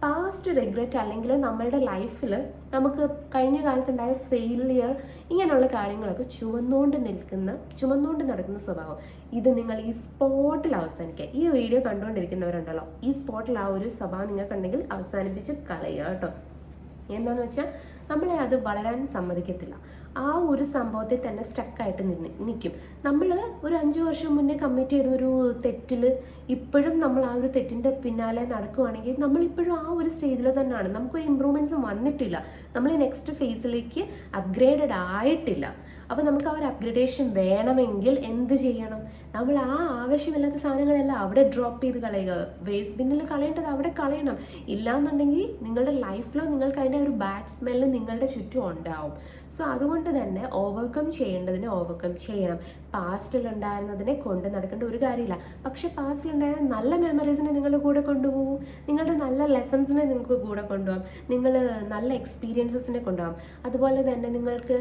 പാസ്റ്റ് റിഗ്രറ്റ് അല്ലെങ്കിൽ നമ്മളുടെ ലൈഫിൽ നമുക്ക് കഴിഞ്ഞ കാലത്തുണ്ടായ ഫെയിലിയർ ഇങ്ങനെയുള്ള കാര്യങ്ങളൊക്കെ ചുമന്നുകൊണ്ട് നിൽക്കുന്ന ചുമന്നുകൊണ്ട് നടക്കുന്ന സ്വഭാവം. ഇത് നിങ്ങൾ ഈ സ്പോട്ടിൽ അവസാനിക്കുക. ഈ വീഡിയോ കണ്ടുകൊണ്ടിരിക്കുന്നവരുണ്ടല്ലോ ഈ സ്പോട്ടിൽ ആ ഒരു സ്വഭാവം നിങ്ങൾക്കുണ്ടെങ്കിൽ അവസാനിപ്പിച്ച് കളയുക കേട്ടോ. എന്താണെന്ന് വെച്ചാൽ നമ്മളെ അത് വളരാൻ സമ്മതിക്കത്തില്ല. ആ ഒരു സംഭവത്തിൽ തന്നെ സ്റ്റക്കായിട്ട് നിന്ന് നിൽക്കും നമ്മൾ ഒരു അഞ്ച് വർഷം മുന്നേ കമ്മിറ്റ് ചെയ്ത ഒരു തെറ്റിൽ ഇപ്പോഴും നമ്മൾ ആ ഒരു തെറ്റിന്റെ പിന്നാലെ നടക്കുവാണെങ്കിൽ നമ്മളിപ്പോഴും ആ ഒരു സ്റ്റേജിൽ തന്നെയാണ്. നമുക്കൊരു ഇമ്പ്രൂവ്മെന്റ്സും വന്നിട്ടില്ല. നമ്മൾ നെക്സ്റ്റ് ഫേസിലേക്ക് അപ്ഗ്രേഡഡ് ആയിട്ടില്ല. അപ്പോൾ നമുക്ക് ആ ഒരു അപ്ഗ്രഡേഷൻ വേണമെങ്കിൽ എന്ത് ചെയ്യണം? നമ്മൾ ആ ആവശ്യമില്ലാത്ത സാധനങ്ങളെല്ലാം അവിടെ ഡ്രോപ്പ് ചെയ്ത് കളയുക. വേസ്റ്റ് ബിന്നിൽ കളയേണ്ടത് അവിടെ കളയണം. ഇല്ലാന്നുണ്ടെങ്കിൽ നിങ്ങളുടെ ലൈഫിലോ നിങ്ങൾക്ക് അതിന്റെ ഒരു ബാഡ് സ്മെല്ല് നിങ്ങളുടെ ചുറ്റും ഉണ്ടാവും. സോ അതുകൊണ്ട് തന്നെ ഓവർകം ചെയ്യേണ്ടതിനെ ഓവർകം ചെയ്യണം. പാസ്റ്റിൽ ഉണ്ടായിരുന്നതിനെ കൊണ്ട് നടക്കേണ്ട ഒരു കാര്യമില്ല. പക്ഷെ പാസ്റ്റിലുണ്ടായ നല്ല മെമ്മറീസിനെ നിങ്ങളുടെ കൂടെ കൊണ്ടുപോകും. നിങ്ങളുടെ നല്ല ലെസൺസിനെ നിങ്ങൾക്ക് കൂടെ കൊണ്ടുപോകാം. നിങ്ങൾ നല്ല എക്സ്പീരിയൻസസിനെ കൊണ്ടുപോകാം. അതുപോലെ തന്നെ നിങ്ങൾക്ക്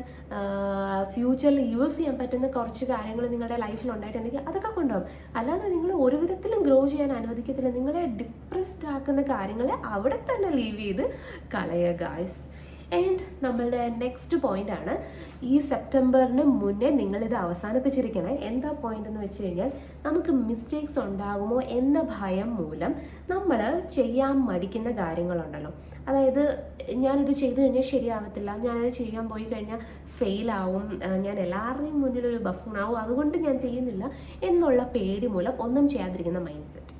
ഫ്യൂച്ചറിൽ യൂസ് ചെയ്യാൻ പറ്റുന്ന കുറച്ച് കാര്യങ്ങൾ നിങ്ങളുടെ ലൈഫിൽ ഉണ്ടായിട്ടുണ്ടെങ്കിൽ അതൊക്കെ കൊണ്ടുപോകാം. അല്ലാതെ നിങ്ങൾ ഒരു വിധത്തിലും ഗ്രോ ചെയ്യാൻ അനുവദിക്കത്തില്ല. നിങ്ങളെ ഡിപ്രസ്ഡ് ആക്കുന്ന കാര്യങ്ങളെ അവിടെ തന്നെ ലീവ് ചെയ്ത് കളയുക ഗായ്സ് ആൻഡ് നമ്മളുടെ നെക്സ്റ്റ് പോയിന്റ് ആണ്. ഈ സെപ്റ്റംബറിന് മുന്നേ നിങ്ങൾ ഇത് അവസാനിപ്പിച്ചിരിക്കണേ. എന്താ പോയിന്റ് എന്ന് വെച്ച് കഴിഞ്ഞാൽ നമുക്ക് മിസ്റ്റേക്സ് ഉണ്ടാകുമോ എന്ന ഭയം മൂലം നമ്മൾ ചെയ്യാൻ മടിക്കുന്ന കാര്യങ്ങളുണ്ടല്ലോ. അതായത് ഞാനിത് ചെയ്തു കഴിഞ്ഞാൽ ശരിയാവത്തില്ല. ഞാനത് ചെയ്യാൻ പോയി കഴിഞ്ഞാൽ ഫെയിലാവും ഞാൻ എല്ലാവരുടെയും മുന്നിൽ ഒരു ബഫൂണാവും അതുകൊണ്ട് ഞാൻ ചെയ്യുന്നില്ല എന്നുള്ള പേടി മൂലം ഒന്നും ചെയ്യാതിരിക്കുന്ന മൈൻഡ് സെറ്റ്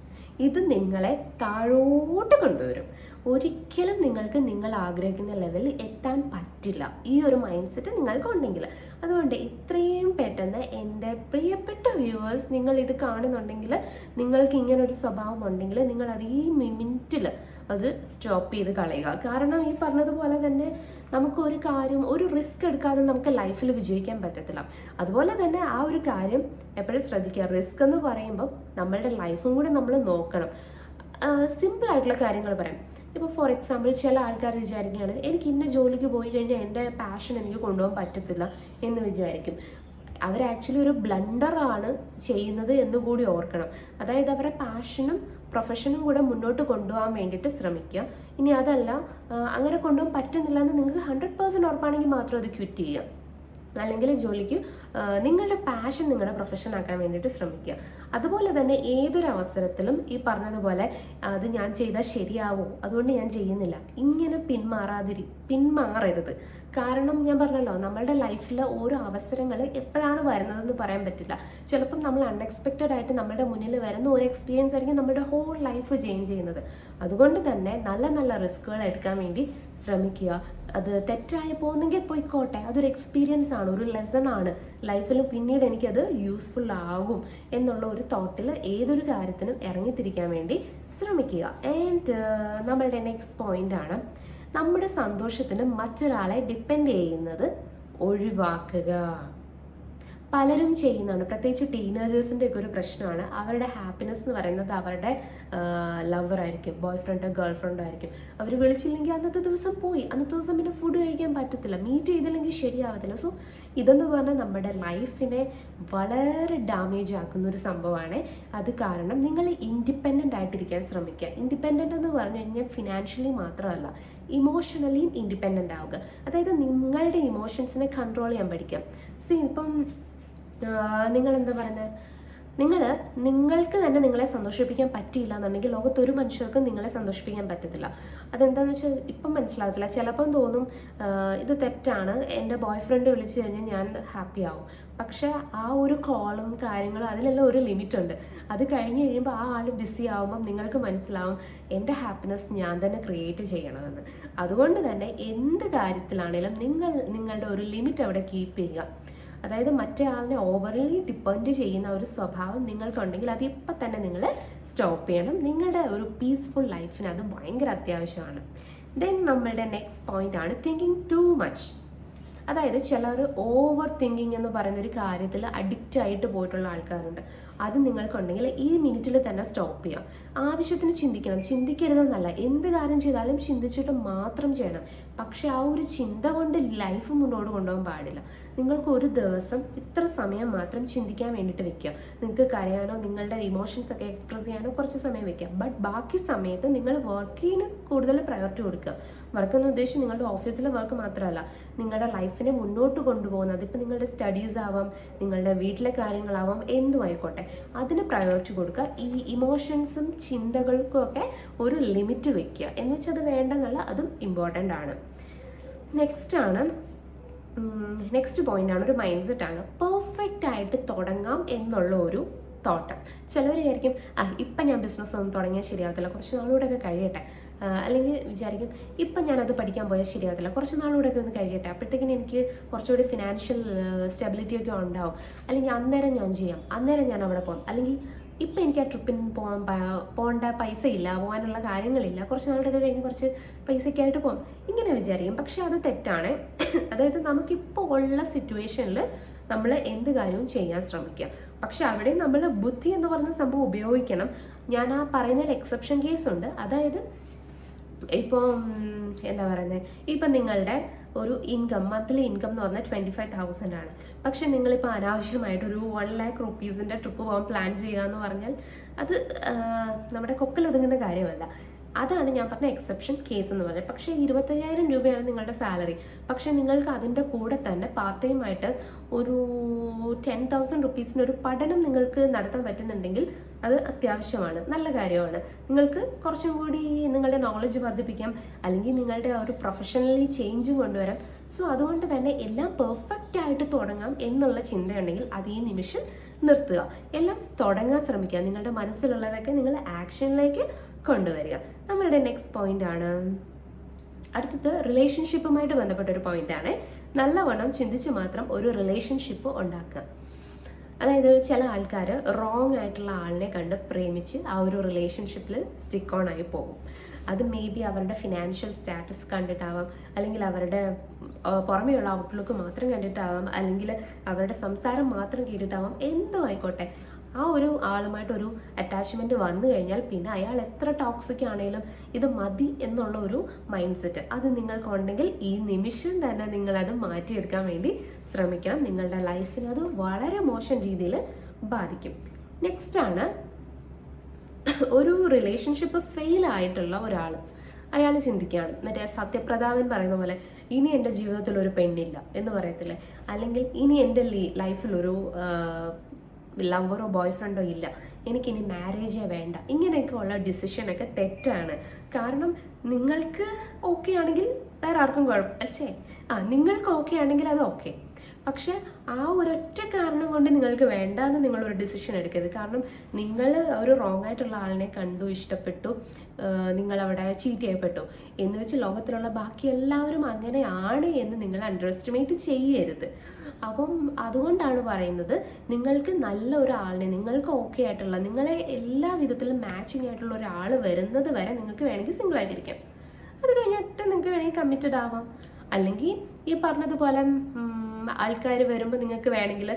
ഇത് നിങ്ങളെ താഴോട്ട് കൊണ്ടുവരും. ഒരിക്കലും നിങ്ങൾക്ക് നിങ്ങൾ ആഗ്രഹിക്കുന്ന ലെവലിൽ എത്താൻ പറ്റില്ല. ഈ ഒരു മൈൻഡ് സെറ്റ് നിങ്ങൾക്ക് നിങ്ങൾക്കുണ്ടെങ്കിൽ. അതുകൊണ്ട് ഇത്രയും പെട്ടെന്ന് എന്റെ പ്രിയപ്പെട്ട വ്യൂവേഴ്സ് നിങ്ങൾ ഇത് കാണുന്നുണ്ടെങ്കിൽ നിങ്ങൾക്ക് ഇങ്ങനെ ഒരു സ്വഭാവം ഉണ്ടെങ്കിൽ നിങ്ങൾ അത് ഈ മിനിറ്റിൽ അത് സ്റ്റോപ്പ് ചെയ്ത് കളയുക. കാരണം ഈ പറഞ്ഞതുപോലെ തന്നെ നമുക്ക് ഒരു കാര്യം ഒരു റിസ്ക് എടുക്കാതെ നമുക്ക് ലൈഫിൽ വിജയിക്കാൻ പറ്റത്തില്ല. അതുപോലെ തന്നെ ആ ഒരു കാര്യം എപ്പോഴും ശ്രദ്ധിക്കുക. റിസ്ക് എന്ന് പറയുമ്പോൾ നമ്മളുടെ ലൈഫും കൂടി നമ്മൾ നോക്കണം. സിമ്പിൾ ആയിട്ടുള്ള കാര്യങ്ങൾ പറയാം. ഇപ്പോൾ ഫോർ എക്സാമ്പിൾ ചില ആൾക്കാർ വിചാരിക്കുകയാണ് എനിക്ക് ഇന്ന ജോലിക്ക് പോയി കഴിഞ്ഞാൽ എന്റെ പാഷൻ എനിക്ക് കൊണ്ടുപോകാൻ പറ്റത്തില്ല എന്ന് വിചാരിക്കും. അവർ ആക്ച്വലി ഒരു ബ്ലണ്ടറാണ് ചെയ്യുന്നത് എന്ന് കൂടി ഓർക്കണം. അതായത് അവരുടെ പാഷനും പ്രൊഫഷനും കൂടെ മുന്നോട്ട് കൊണ്ടുപോകാൻ വേണ്ടിയിട്ട് ശ്രമിക്കുക. ഇനി അതല്ല അങ്ങനെ കൊണ്ടുപോകാൻ പറ്റുന്നില്ല എന്ന് നിങ്ങൾക്ക് ഹൺഡ്രഡ് പേഴ്സന്റ് ഉറപ്പാണെങ്കിൽ മാത്രം അത് ക്വിറ്റ് ചെയ്യുക. അല്ലെങ്കിൽ ജോലിക്ക് നിങ്ങളുടെ പാഷൻ നിങ്ങളുടെ പ്രൊഫഷൻ ആക്കാൻ വേണ്ടിയിട്ട് ശ്രമിക്കുക. അതുപോലെ തന്നെ ഏതൊരു അവസരത്തിലും ഈ പറഞ്ഞതുപോലെ അത് ഞാൻ ചെയ്താൽ ശരിയാവോ? അതുകൊണ്ട് ഞാൻ ചെയ്യുന്നില്ല. ഇങ്ങനെ പിന്മാറാതിരി പിന്മാറരുത്. കാരണം ഞാൻ പറഞ്ഞല്ലോ നമ്മളുടെ ലൈഫിൽ ഓരോ അവസരങ്ങൾ എപ്പോഴാണ് വരുന്നതെന്ന് പറയാൻ പറ്റില്ല. ചിലപ്പം നമ്മൾ അൺഎക്സ്പെക്റ്റഡ് ആയിട്ട് നമ്മുടെ മുന്നിൽ വരുന്ന ഒരു എക്സ്പീരിയൻസ് ആയിരിക്കും നമ്മുടെ ഹോൾ ലൈഫ് ചേഞ്ച് ചെയ്യുന്നത്. അതുകൊണ്ട് തന്നെ നല്ല നല്ല റിസ്ക്കുകൾ എടുക്കാൻ വേണ്ടി ശ്രമിക്കുക. അത് തെറ്റായി പോകുന്നെങ്കിൽ പോയിക്കോട്ടെ അതൊരു എക്സ്പീരിയൻസ് ആണ് ഒരു ലെസൺ ആണ്. ലൈഫിൽ പിന്നീട് എനിക്കത് യൂസ്ഫുൾ ആകും എന്നുള്ള ഒരു തോട്ടിൽ ഏതൊരു കാര്യത്തിനും ഇറങ്ങിത്തിരിക്കാൻ വേണ്ടി ശ്രമിക്കുക. ആൻഡ് നമ്മളുടെ നെക്സ്റ്റ് പോയിന്റ് ആണ്. നമ്മുടെ സന്തോഷത്തിന് മറ്റൊരാളെ ഡിപ്പെൻഡ് ചെയ്യുന്നത് ഒഴിവാക്കുക. പലരും ചെയ്യുന്നതാണ് പ്രത്യേകിച്ച് ടീനേജേഴ്സിന്റെ ഒക്കെ ഒരു പ്രശ്നമാണ്. അവരുടെ ഹാപ്പിനെസ് എന്ന് പറയുന്നത് അവരുടെ ലവറായിരിക്കും ബോയ് ഫ്രണ്ടോ ഗേൾ ഫ്രണ്ടോ ആയിരിക്കും. അവർ വിളിച്ചില്ലെങ്കിൽ അന്നത്തെ ദിവസം പോയി. അന്നത്തെ ദിവസം പിന്നെ ഫുഡ് കഴിക്കാൻ പറ്റത്തില്ല. മീറ്റ് ചെയ്തില്ലെങ്കിൽ ശരിയാവത്തില്ല. സോ ഇതെന്ന് പറഞ്ഞാൽ നമ്മുടെ ലൈഫിനെ വളരെ ഡാമേജ് ആക്കുന്ന ഒരു സംഭവമാണ്. അത് കാരണം നിങ്ങൾ ഇൻഡിപെൻഡന്റ് ആയിട്ടിരിക്കാൻ ശ്രമിക്കുക. ഇൻഡിപെൻഡന്റ് എന്ന് പറഞ്ഞു കഴിഞ്ഞാൽ ഫിനാൻഷ്യലി മാത്രമല്ല ഇമോഷണലിയും ഇൻഡിപെൻഡന്റ് ആവുക. അതായത് നിങ്ങളുടെ ഇമോഷൻസിനെ കൺട്രോൾ ചെയ്യാൻ പഠിക്കുക. സീ ഇപ്പം നിങ്ങൾ എന്താ പറയുന്നത് നിങ്ങൾ നിങ്ങൾക്ക് തന്നെ നിങ്ങളെ സന്തോഷിപ്പിക്കാൻ പറ്റിയില്ല എന്നുണ്ടെങ്കിൽ ലോകത്ത് ഒരു മനുഷ്യർക്കും നിങ്ങളെ സന്തോഷിപ്പിക്കാൻ പറ്റത്തില്ല. അതെന്താണെന്ന് വെച്ചാൽ ഇപ്പം മനസ്സിലാവത്തില്ല ചിലപ്പം തോന്നും ഇത് തെറ്റാണ്. എന്റെ ബോയ് ഫ്രണ്ട് വിളിച്ചു കഴിഞ്ഞാൽ ഞാൻ ഹാപ്പി ആവും. പക്ഷേ ആ ഒരു കോളും കാര്യങ്ങളും അതിലെല്ലാം ഒരു ലിമിറ്റ് ഉണ്ട് അത് കഴിഞ്ഞ് കഴിയുമ്പോൾ ആ ആൾ ബിസി ആവുമ്പം നിങ്ങൾക്ക് മനസ്സിലാവും എന്റെ ഹാപ്പിനെസ് ഞാൻ തന്നെ ക്രിയേറ്റ് ചെയ്യണമെന്ന്. അതുകൊണ്ട് തന്നെ എന്ത് കാര്യത്തിലാണേലും നിങ്ങൾ നിങ്ങളുടെ ഒരു ലിമിറ്റ് അവിടെ കീപ്പ് ചെയ്യുക. അതായത് മറ്റേ ആളിനെ ഓവർലി ഡിപ്പെൻഡ് ചെയ്യുന്ന ഒരു സ്വഭാവം നിങ്ങൾക്കുണ്ടെങ്കിൽ അത് ഇപ്പം തന്നെ നിങ്ങൾ സ്റ്റോപ്പ് ചെയ്യണം. നിങ്ങളുടെ ഒരു പീസ്ഫുൾ ലൈഫിന് അത് ഭയങ്കര അത്യാവശ്യമാണ്. ദെൻ നമ്മളുടെ നെക്സ്റ്റ് പോയിന്റ് ആണ് തിങ്കിങ് ടു മച്ച് അതായത് ചിലർ ഓവർ തിങ്കിങ് എന്ന് പറയുന്ന ഒരു കാര്യത്തിൽ അഡിക്റ്റ് ആയിട്ട് പോയിട്ടുള്ള ആൾക്കാരുണ്ട്. അത് നിങ്ങൾക്കുണ്ടെങ്കിൽ ഈ മിനിറ്റിൽ തന്നെ സ്റ്റോപ്പ് ചെയ്യാം. ആവശ്യത്തിന് ചിന്തിക്കണം. ചിന്തിക്കരുതെന്നല്ല. എന്ത് കാര്യം ചെയ്താലും ചിന്തിച്ചിട്ട് മാത്രം ചെയ്യണം. പക്ഷെ ആ ഒരു ചിന്ത കൊണ്ട് ലൈഫ് മുന്നോട്ട് കൊണ്ടുപോകാൻ പാടില്ല. നിങ്ങൾക്ക് ഒരു ദിവസം ഇത്ര സമയം മാത്രം ചിന്തിക്കാൻ വേണ്ടിയിട്ട് വെക്കുക. നിങ്ങൾക്ക് കരയാനോ നിങ്ങളുടെ ഇമോഷൻസ് ഒക്കെ എക്സ്പ്രസ് ചെയ്യാനോ കുറച്ച് സമയം വെക്കുക. ബട്ട് ബാക്കി സമയത്ത് നിങ്ങൾ വർക്കിന് കൂടുതൽ പ്രയോറിറ്റി കൊടുക്കുക. വർക്ക് എന്ന് ഉദ്ദേശിച്ച് നിങ്ങളുടെ ഓഫീസിലെ വർക്ക് മാത്രമല്ല നിങ്ങളുടെ ലൈഫിനെ മുന്നോട്ട് കൊണ്ടുപോകുന്നത്. അതിപ്പോൾ നിങ്ങളുടെ സ്റ്റഡീസ് ആവാം നിങ്ങളുടെ വീട്ടിലെ കാര്യങ്ങളാവാം എന്തും ആയിക്കോട്ടെ. അതിന് പ്രയോറിറ്റി കൊടുക്കുക. ഈ ഇമോഷൻസും ചിന്തകൾക്കും ഒക്കെ ഒരു ലിമിറ്റ് വെക്കുക. എന്ന് വെച്ചാൽ അത് വേണ്ടെന്നല്ല അതും ഇമ്പോർട്ടന്റ് ആണ്. നെക്സ്റ്റ് ആണ് നെക്സ്റ്റ് പോയിന്റ് ആണ് ഒരു മൈൻഡ് സെറ്റ് ആണ്. പെർഫെക്റ്റ് ആയിട്ട് തുടങ്ങാം എന്നുള്ള ഒരു തോട്ട്. ചിലവർ വിചാരിക്കും ആ ഇപ്പം ഞാൻ ബിസിനസ് ഒന്നും തുടങ്ങിയാൽ ശരിയാകത്തില്ല കുറച്ച് നാളുകൂടെ ഒക്കെ കഴിയട്ടെ. അല്ലെങ്കിൽ വിചാരിക്കും ഇപ്പം ഞാനത് പഠിക്കാൻ പോയാൽ ശരിയാകത്തില്ല കുറച്ച് നാളുകൂടെ ഒക്കെ ഒന്ന് കഴിയട്ടെ. അപ്പോഴത്തേക്കിന് എനിക്ക് കുറച്ചുകൂടി ഫിനാൻഷ്യൽ സ്റ്റെബിലിറ്റി ഒക്കെ ഉണ്ടാവും. അല്ലെങ്കിൽ അന്നേരം ഞാൻ ചെയ്യാം. അന്നേരം ഞാൻ അവിടെ പോകാം അല്ലെങ്കിൽ ഇപ്പം എനിക്ക് ആ ട്രിപ്പിന് പോകാൻ പോകേണ്ട പൈസ ഇല്ല പോകാനുള്ള കാര്യങ്ങളില്ല. കുറച്ച് നാളൊക്കെ കഴിഞ്ഞ് കുറച്ച് പൈസയ്ക്കായിട്ട് പോകും ഇങ്ങനെ വിചാരിക്കും. പക്ഷെ അത് തെറ്റാണ്. അതായത് നമുക്കിപ്പോൾ ഉള്ള സിറ്റുവേഷനിൽ നമ്മൾ എന്ത് കാര്യവും ചെയ്യാൻ ശ്രമിക്കുക. പക്ഷെ അവിടെ നമ്മൾ ബുദ്ധി എന്ന് പറഞ്ഞ സംഭവം ഉപയോഗിക്കണം. ഞാൻ ആ പറയുന്നതിൽ എക്സെപ്ഷൻ കേസ് ഉണ്ട്. അതായത് ഇപ്പോൾ എന്താ പറയുന്നത്? ഇപ്പം നിങ്ങളുടെ ഒരു ഇൻകം മന്ത്ലി ഇൻകം എന്ന് പറഞ്ഞാൽ ട്വന്റി ഫൈവ് തൗസൻഡ് ആണ്. പക്ഷെ നിങ്ങളിപ്പോൾ അനാവശ്യമായിട്ട് ഒരു വൺ ലാക്ക് റുപ്പീസിന്റെ ട്രിപ്പ് പോകാൻ പ്ലാൻ ചെയ്യുക എന്ന് പറഞ്ഞാൽ അത് നമ്മുടെ കൊക്കിലൊതുങ്ങുന്ന കാര്യമല്ല. അതാണ് ഞാൻ പറഞ്ഞ എക്സെപ്ഷൻ കേസ് എന്ന് പറയുന്നത്. പക്ഷേ ഇരുപത്തയ്യായിരം രൂപയാണ് നിങ്ങളുടെ സാലറി പക്ഷേ നിങ്ങൾക്ക് അതിന്റെ കൂടെ തന്നെ പാർട്ട് ടൈം ആയിട്ട് ഒരു ടെൻ തൗസൻഡ് റുപ്പീസിനൊരു പഠനം നിങ്ങൾക്ക് നടത്താൻ പറ്റുന്നുണ്ടെങ്കിൽ അത് അത്യാവശ്യമാണ്. നല്ല കാര്യമാണ്. നിങ്ങൾക്ക് കുറച്ചും കൂടി നിങ്ങളുടെ നോളജ് വർദ്ധിപ്പിക്കാം. അല്ലെങ്കിൽ നിങ്ങളുടെ ഒരു പ്രൊഫഷണലി ചേഞ്ച് കൊണ്ടുവരാം. സോ അതുകൊണ്ട് തന്നെ എല്ലാം പെർഫെക്റ്റ് ആയിട്ട് തുടങ്ങാം എന്നുള്ള ചിന്തയുണ്ടെങ്കിൽ അത് ഈ നിമിഷം നിർത്തുക. എല്ലാം തുടങ്ങാൻ ശ്രമിക്കുക. നിങ്ങളുടെ മനസ്സിലുള്ളതൊക്കെ നിങ്ങൾ ആക്ഷനിലേക്ക് കൊണ്ടുവരിക. നമ്മളുടെ നെക്സ്റ്റ് പോയിന്റ് ആണ്. അടുത്തത് റിലേഷൻഷിപ്പുമായിട്ട് ബന്ധപ്പെട്ട ഒരു പോയിന്റ് ആണ്. നല്ലവണ്ണം ചിന്തിച്ച് മാത്രം ഒരു റിലേഷൻഷിപ്പ് ഉണ്ടാക്കുക. അതായത് ചില ആൾക്കാർ റോങ് ആയിട്ടുള്ള ആളിനെ കണ്ട് പ്രേമിച്ച് ആ ഒരു റിലേഷൻഷിപ്പിൽ സ്റ്റിക്ക് ഓൺ ആയി പോകും. അത് മേ ബി അവരുടെ ഫിനാൻഷ്യൽ സ്റ്റാറ്റസ് കണ്ടിട്ടാവാം അല്ലെങ്കിൽ അവരുടെ പുറമെയുള്ള ഔട്ട്ലുക്ക് മാത്രം കണ്ടിട്ടാവാം അല്ലെങ്കിൽ അവരുടെ സംസാരം മാത്രം കേട്ടിട്ടാവാം എന്തോ ആയിക്കോട്ടെ. ആ ഒരു ആളുമായിട്ട് ഒരു അറ്റാച്ച്മെന്റ് വന്നു കഴിഞ്ഞാൽ പിന്നെ അയാൾ എത്ര ടോക്സിക് ആണെങ്കിലും ഇത് മതി എന്നുള്ള ഒരു മൈൻഡ് സെറ്റ് അത് നിങ്ങൾക്കുണ്ടെങ്കിൽ ഈ നിമിഷം തന്നെ നിങ്ങളത് മാറ്റിയെടുക്കാൻ വേണ്ടി ശ്രമിക്കണം നിങ്ങളുടെ ലൈഫിന് അത് വളരെ മോശം രീതിയിൽ ബാധിക്കും. നെക്സ്റ്റ് ആണ് ഒരു റിലേഷൻഷിപ്പ് ഫെയിൽ ആയിട്ടുള്ള ഒരാൾ അയാൾ ചിന്തിക്കുകയാണ്. മറ്റേ സത്യപ്രതാപൻ പറയുന്ന പോലെ ഇനി എന്റെ ജീവിതത്തിൽ ഒരു പെണ്ണില്ല എന്ന് പറയത്തില്ലേ? അല്ലെങ്കിൽ ഇനി എന്റെ ലൈഫിൽ ഒരു ലവറോ ബോയ് ഫ്രണ്ടോ ഇല്ല. എനിക്കിനി മാരേജേ വേണ്ട. ഇങ്ങനെയൊക്കെ ഉള്ള ഡിസിഷനൊക്കെ തെറ്റാണ്. കാരണം നിങ്ങൾക്ക് ഓക്കെ ആണെങ്കിൽ വേറെ ആർക്കും കുഴപ്പം അല്ലേ ആ നിങ്ങൾക്ക് ഓക്കെ ആണെങ്കിൽ അത് ഓക്കെ. പക്ഷെ ആ ഒരൊറ്റ കാരണം കൊണ്ട് നിങ്ങൾക്ക് വേണ്ട എന്ന് നിങ്ങളൊരു ഡിസിഷൻ എടുക്കരുത്. കാരണം നിങ്ങൾ ഒരു റോങ് ആയിട്ടുള്ള ആളിനെ കണ്ടു ഇഷ്ടപ്പെട്ടു നിങ്ങൾ അവിടെ ചീറ്റ് ചെയ്യപ്പെട്ടു. എന്ന് വെച്ച് ലോകത്തിലുള്ള ബാക്കി എല്ലാവരും അങ്ങനെയാണ് എന്ന് നിങ്ങൾ അണ്ടർ എസ്റ്റിമേറ്റ് ചെയ്യരുത്. അപ്പം അതുകൊണ്ടാണ് പറയുന്നത് നിങ്ങൾക്ക് നല്ല ഒരാളിനെ നിങ്ങൾക്ക് ഓക്കെ ആയിട്ടുള്ള നിങ്ങളെ എല്ലാ വിധത്തിലും മാച്ചിങ് ആയിട്ടുള്ള ഒരാൾ വരുന്നത് വരെ നിങ്ങൾക്ക് വേണമെങ്കിൽ സിംഗിൾ ആയിട്ടിരിക്കാം. അത് കഴിഞ്ഞിട്ട് നിങ്ങൾക്ക് വേണമെങ്കിൽ കമ്മിറ്റഡ് ആവാം. അല്ലെങ്കിൽ ഈ പറഞ്ഞതുപോലെ ആൾക്കാർ വരുമ്പോൾ നിങ്ങൾക്ക് വേണമെങ്കിൽ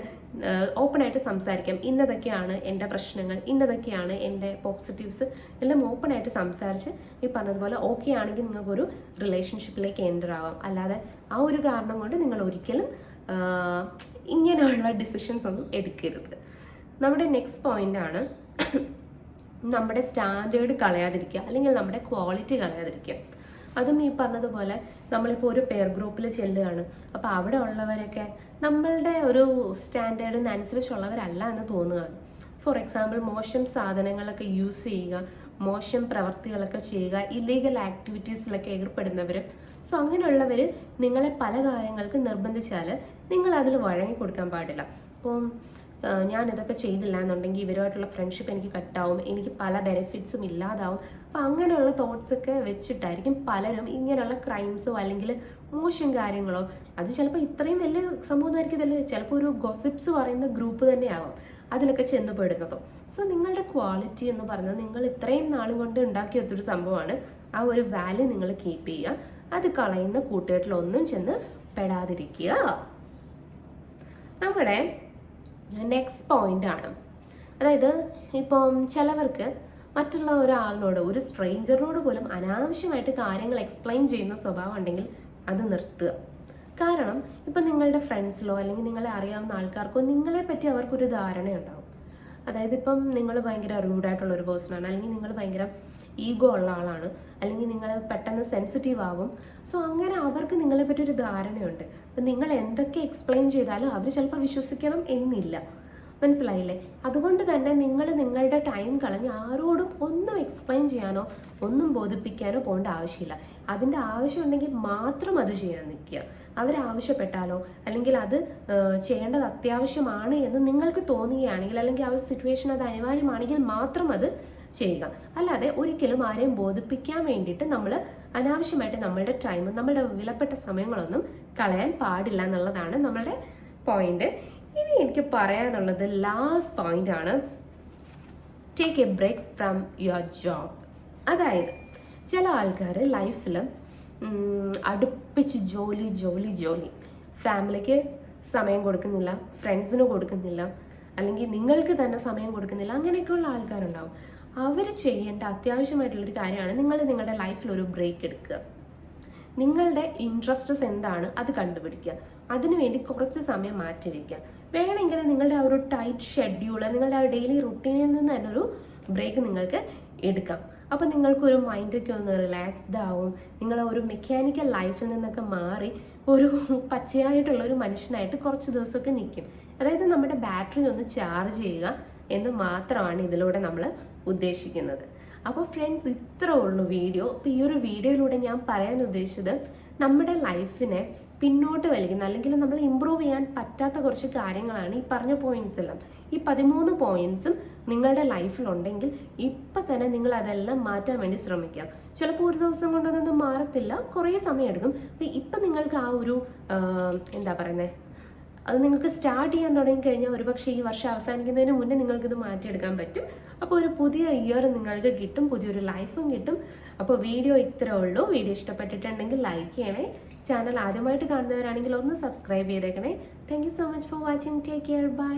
ഓപ്പണായിട്ട് സംസാരിക്കാം. ഇന്നതൊക്കെയാണ് എന്റെ പ്രശ്നങ്ങൾ ഇന്നതൊക്കെയാണ് എന്റെ പോസിറ്റീവ്സ് എല്ലാം ഓപ്പണായിട്ട് സംസാരിച്ച് ഈ പറഞ്ഞതുപോലെ ഓക്കെ ആണെങ്കിൽ നിങ്ങൾക്കൊരു റിലേഷൻഷിപ്പിലേക്ക് എന്റർ ആവാം. അല്ലാതെ ആ ഒരു കാരണം കൊണ്ട് നിങ്ങൾ ഒരിക്കലും ഇങ്ങനെയുള്ള ഡിസിഷൻസ് ഒന്നും എടുക്കരുത്. നമ്മുടെ നെക്സ്റ്റ് പോയിന്റ് ആണ് നമ്മുടെ സ്റ്റാൻഡേർഡ് കളയാതിരിക്കുക അല്ലെങ്കിൽ നമ്മുടെ ക്വാളിറ്റി കളയാതിരിക്കുക. അതും ഈ പറഞ്ഞതുപോലെ നമ്മളിപ്പോൾ ഒരു പെയർ ഗ്രൂപ്പിൽ ചെല്ലുകയാണ്. അപ്പോൾ അവിടെ ഉള്ളവരൊക്കെ നമ്മളുടെ ഒരു സ്റ്റാൻഡേർഡിന് അനുസരിച്ചുള്ളവരല്ല എന്ന് തോന്നുകയാണ്. ഫോർ എക്സാമ്പിൾ മോശം സാധനങ്ങളൊക്കെ യൂസ് ചെയ്യുക മോശം പ്രവർത്തികളൊക്കെ ചെയ്യുക ഇല്ലീഗൽ ആക്ടിവിറ്റീസിലൊക്കെ ഏർപ്പെടുന്നവർ സോ അങ്ങനെയുള്ളവർ നിങ്ങളെ പല കാര്യങ്ങൾക്ക് നിർബന്ധിച്ചാൽ നിങ്ങൾ അതിൽ വഴങ്ങി കൊടുക്കാൻ പാടില്ല. ഇപ്പം ഞാൻ ഇതൊക്കെ ചെയ്തില്ല എന്നുണ്ടെങ്കിൽ ഇവരുമായിട്ടുള്ള ഫ്രണ്ട്ഷിപ്പ് എനിക്ക് കട്ടാവും എനിക്ക് പല ബെനിഫിറ്റ്സും ഇല്ലാതാവും. അപ്പം അങ്ങനെയുള്ള തോട്ട്സൊക്കെ വെച്ചിട്ടായിരിക്കും പലരും ഇങ്ങനെയുള്ള ക്രൈംസോ അല്ലെങ്കിൽ മോശം കാര്യങ്ങളോ അത് ചിലപ്പോൾ ഇത്രയും വലിയ സംഭവം ആയിരിക്കത്തില്ല ചിലപ്പോൾ ഒരു ഗോസിപ്സ് പറയുന്ന ഗ്രൂപ്പ് തന്നെയാവാം അതിലൊക്കെ ചെന്ന് പെടുന്നതും. സോ നിങ്ങളുടെ ക്വാളിറ്റി എന്ന് പറയുന്നത് നിങ്ങൾ ഇത്രയും നാളും കൊണ്ട് ഉണ്ടാക്കിയെടുത്തൊരു സംഭവമാണ് ആ ഒരു വാല്യൂ നിങ്ങൾ കീപ്പ് ചെയ്യുക. അത് കളയുന്ന കൂട്ടുകെട്ടിലൊന്നും ചെന്ന് പെടാതിരിക്കുക. നമ്മുടെ നെക്സ്റ്റ് പോയിന്റ് ആണ്. അതായത് ഇപ്പം ചിലവർക്ക് മറ്റുള്ള ഒരാളിനോട് ഒരു സ്ട്രേഞ്ചറിനോട് പോലും അനാവശ്യമായിട്ട് കാര്യങ്ങൾ എക്സ്പ്ലെയിൻ ചെയ്യുന്ന സ്വഭാവം ഉണ്ടെങ്കിൽ അത് നിർത്തുക. കാരണം ഇപ്പം നിങ്ങളുടെ ഫ്രണ്ട്സിലോ അല്ലെങ്കിൽ നിങ്ങളെ അറിയാവുന്ന ആൾക്കാർക്കോ നിങ്ങളെ പറ്റി അവർക്കൊരു ധാരണയുണ്ടാവും. അതായത് ഇപ്പം നിങ്ങൾ ഭയങ്കര റൂഡായിട്ടുള്ള ഒരു പേഴ്സണാണ് അല്ലെങ്കിൽ നിങ്ങൾ ഭയങ്കര ഈഗോ ഉള്ള ആളാണ്. അല്ലെങ്കിൽ നിങ്ങൾ പെട്ടെന്ന് സെൻസിറ്റീവ് ആകും. സോ അങ്ങനെ അവർക്ക് നിങ്ങളെ പറ്റി ഒരു ധാരണയുണ്ട്. അപ്പം നിങ്ങൾ എന്തൊക്കെ എക്സ്പ്ലെയിൻ ചെയ്താലും അവർ ചിലപ്പോൾ വിശ്വസിക്കണം എന്നില്ല. മനസ്സിലായില്ലേ? അതുകൊണ്ട് തന്നെ നിങ്ങൾ നിങ്ങളുടെ ടൈം കളഞ്ഞ് ആരോടും ഒന്നും എക്സ്പ്ലെയിൻ ചെയ്യാനോ ഒന്നും ബോധിപ്പിക്കാനോ പോകേണ്ട ആവശ്യമില്ല. അതിന്റെ ആവശ്യമുണ്ടെങ്കിൽ മാത്രം അത് ചെയ്യാൻ നിൽക്കുക. അവരാവശ്യപ്പെട്ടാലോ അല്ലെങ്കിൽ അത് ചെയ്യേണ്ടത് അത്യാവശ്യമാണ് എന്ന് നിങ്ങൾക്ക് തോന്നുകയാണെങ്കിൽ അല്ലെങ്കിൽ ആ ഒരു സിറ്റുവേഷൻ അത് അനിവാര്യമാണെങ്കിൽ മാത്രം അത് ചെയ്യുക. അല്ലാതെ ഒരിക്കലും ആരെയും ബോധിപ്പിക്കാൻ വേണ്ടിയിട്ട് നമ്മൾ അനാവശ്യമായിട്ട് നമ്മളുടെ ടൈം നമ്മളുടെ വിലപ്പെട്ട സമയങ്ങളൊന്നും കളയാൻ പാടില്ല എന്നുള്ളതാണ് നമ്മളുടെ പോയിന്റ് ഇനി എനിക്ക് പറയാനുള്ളത് ലാസ്റ്റ് പോയിന്റ് ആണ്. Take a break from your job അതായത് ചില ആൾക്കാർ ലൈഫിൽ അടുപ്പിച്ച് ജോലി ജോലി ജോലി. ഫാമിലിക്ക് സമയം കൊടുക്കുന്നില്ല ഫ്രണ്ട്സിന് കൊടുക്കുന്നില്ല അല്ലെങ്കിൽ നിങ്ങൾക്ക് തന്നെ സമയം കൊടുക്കുന്നില്ല അങ്ങനെയൊക്കെയുള്ള ആൾക്കാരുണ്ടാവും. അവർ ചെയ്യേണ്ട അത്യാവശ്യമായിട്ടുള്ളൊരു കാര്യമാണ് നിങ്ങൾ നിങ്ങളുടെ ലൈഫിൽ ഒരു ബ്രേക്ക് എടുക്കുക. നിങ്ങളുടെ ഇൻട്രസ്റ്റസ് എന്താണ് അത് കണ്ടുപിടിക്കുക. അതിനുവേണ്ടി കുറച്ച് സമയം മാറ്റി വയ്ക്കുക വേണമെങ്കിൽ നിങ്ങളുടെ ആ ഒരു ടൈറ്റ് ഷെഡ്യൂൾ നിങ്ങളുടെ ആ ഡെയിലി റുട്ടീനിൽ നിന്ന് തന്നെ ഒരു ബ്രേക്ക് നിങ്ങൾക്ക് എടുക്കാം. അപ്പോൾ നിങ്ങൾക്കൊരു മൈൻഡൊക്കെ ഒന്ന് റിലാക്സ്ഡ് ആവും നിങ്ങൾ ഒരു മെക്കാനിക്കൽ ലൈഫിൽ നിന്നൊക്കെ മാറി ഒരു പച്ചയായിട്ടുള്ള ഒരു മനുഷ്യനായിട്ട് കുറച്ച് ദിവസമൊക്കെ നിൽക്കും. അതായത് നമ്മുടെ ബാറ്ററി ഒന്ന് ചാർജ് ചെയ്യുക എന്ന് മാത്രമാണ് ഇതിലൂടെ നമ്മൾ ഉദ്ദേശിക്കുന്നത്. അപ്പോൾ ഫ്രണ്ട്സ് ഇത്രേ ഉള്ളൂ വീഡിയോ അപ്പോൾ ഈ ഒരു വീഡിയോയിലൂടെ ഞാൻ പറയാൻ ഉദ്ദേശിച്ചത് നമ്മുടെ ലൈഫിനെ പിന്നോട്ട് വലിക്കുന്ന അല്ലെങ്കിൽ നമ്മൾ ഇമ്പ്രൂവ് ചെയ്യാൻ പറ്റാത്ത കുറച്ച് കാര്യങ്ങളാണ് ഈ പറഞ്ഞ പോയിന്റ്സ് എല്ലാം. ഈ പതിമൂന്ന് പോയിന്റ്സും നിങ്ങളുടെ ലൈഫിലുണ്ടെങ്കിൽ ഇപ്പം തന്നെ നിങ്ങൾ അതെല്ലാം മാറ്റാൻ വേണ്ടി ശ്രമിക്കാം. ചിലപ്പോൾ ഒരു ദിവസം കൊണ്ടൊന്നും മാറത്തില്ല കുറേ സമയം എടുക്കും. ഇപ്പം നിങ്ങൾക്ക് ആ ഒരു എന്താ പറയുന്നത് അത് നിങ്ങൾക്ക് സ്റ്റാർട്ട് ചെയ്യാൻ തുടങ്ങിക്കഴിഞ്ഞാൽ ഒരുപക്ഷെ ഈ വർഷം അവസാനിക്കുന്നതിന് മുന്നേ നിങ്ങൾക്കിത് മാറ്റിയെടുക്കാൻ പറ്റും. അപ്പോൾ ഒരു പുതിയ ഇയർ നിങ്ങൾക്ക് കിട്ടും പുതിയൊരു ലൈഫും കിട്ടും. അപ്പോൾ വീഡിയോ ഇത്രേ ഉള്ളൂ. വീഡിയോ ഇഷ്ടപ്പെട്ടിട്ടുണ്ടെങ്കിൽ ലൈക്ക് ചെയ്യണേ. ചാനൽ ആദ്യമായിട്ട് കാണുന്നവരാണെങ്കിൽ ഒന്ന് സബ്സ്ക്രൈബ് ചെയ്തേക്കണേ. Thank so much for watching take care bye